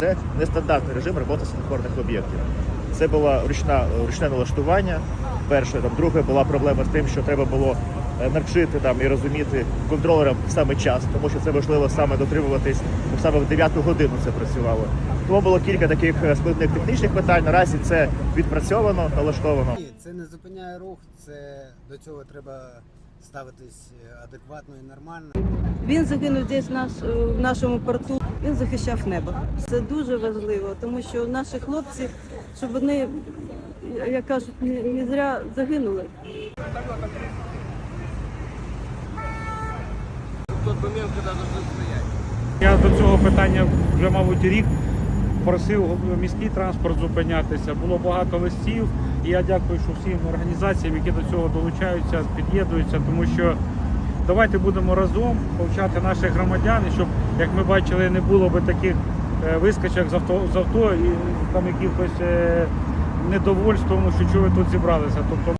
Це нестандартний режим роботи світлофорних об'єктів. Це було ручна, ручне налаштування. Перше, там, друге була проблема з тим, що треба було е, навчити там і розуміти контролерам саме час, тому що це важливо саме дотримуватись, саме в 9 годину це працювало. Тому було кілька таких е, складних технічних питань. Наразі це відпрацьовано, налаштовано. Ні, це не зупиняє рух, це до цього треба ставитись е, адекватно і нормально. Він загинув десь в нашому порту. Він захищав небо. Це дуже важливо, тому що наші хлопці, щоб вони, як кажуть, не, зря загинули. Я до цього питання вже, мабуть, рік просив міський транспорт зупинятися. Було багато листів, і я дякую, що всім організаціям, які до цього долучаються, під'єднуються, тому що давайте будемо разом повчати наших громадян, щоб, як ми бачили, не було би таких е, вискочок з авто, з авто і там якихось е, недовольств, тому що чого ви тут зібралися. Тобто